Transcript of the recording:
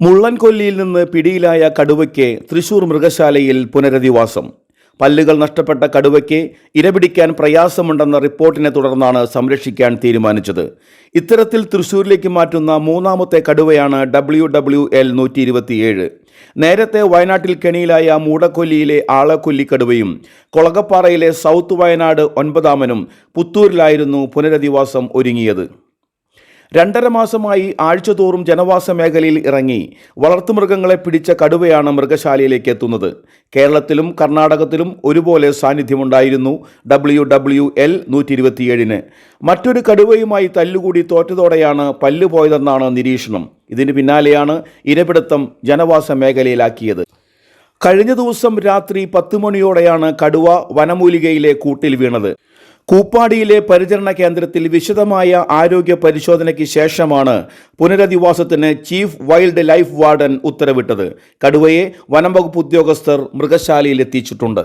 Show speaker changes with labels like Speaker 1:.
Speaker 1: മുള്ളൻകൊല്ലിയിൽ നിന്ന് പിടിയിലായ കടുവയ്ക്ക് തൃശൂർ മൃഗശാലയിൽ പുനരധിവാസം. പല്ലുകൾ നഷ്ടപ്പെട്ട കടുവയ്ക്ക് ഇരപിടിക്കാൻ പ്രയാസമുണ്ടെന്ന റിപ്പോർട്ടിനെ തുടർന്നാണ് സംരക്ഷിക്കാൻ തീരുമാനിച്ചത്. ഇത്തരത്തിൽ തൃശൂരിലേക്ക് മാറ്റുന്ന മൂന്നാമത്തെ കടുവയാണ് ഡബ്ല്യു ഡബ്ല്യു എൽ നൂറ്റി ഇരുപത്തിയേഴ് നേരത്തെ വയനാട്ടിൽ കെണിയിലായ മൂടക്കൊല്ലിയിലെ ആളക്കൊല്ലി കടുവയും കൊളകപ്പാറയിലെ സൗത്ത് വയനാട് ഒൻപതാമനും പുത്തൂരിലായിരുന്നു പുനരധിവാസം ഒരുങ്ങിയത്. രണ്ടര മാസമായി ആഴ്ചതോറും ജനവാസ മേഖലയിൽ ഇറങ്ങി വളർത്തുമൃഗങ്ങളെ പിടിച്ച കടുവയാണ് മൃഗശാലയിലേക്ക് എത്തുന്നത്. കേരളത്തിലും കർണാടകത്തിലും ഒരുപോലെ സാന്നിധ്യമുണ്ടായിരുന്നു ഡബ്ല്യു ഡബ്ല്യു എൽ നൂറ്റി മറ്റൊരു കടുവയുമായി തല്ലുകൂടി തോറ്റതോടെയാണ് പല്ലുപോയതെന്നാണ് നിരീക്ഷണം. ഇതിന് പിന്നാലെയാണ് ഇരപിടുത്തം ജനവാസ മേഖലയിലാക്കിയത്. കഴിഞ്ഞ ദിവസം രാത്രി പത്ത് മണിയോടെയാണ് കടുവ വനമൂലികയിലെ കൂട്ടിൽ വീണത്. കൂപ്പാടിയിലെ പരിചരണ കേന്ദ്രത്തിൽ വിശദമായ ആരോഗ്യ പരിശോധനയ്ക്ക് ശേഷമാണ് പുനരധിവാസത്തിന് ചീഫ് വൈൽഡ് ലൈഫ് വാർഡൻ ഉത്തരവിട്ടത്. കടുവയെ വനംവകുപ്പ് ഉദ്യോഗസ്ഥർ മൃഗശാലയിൽ എത്തിച്ചിട്ടുണ്ട്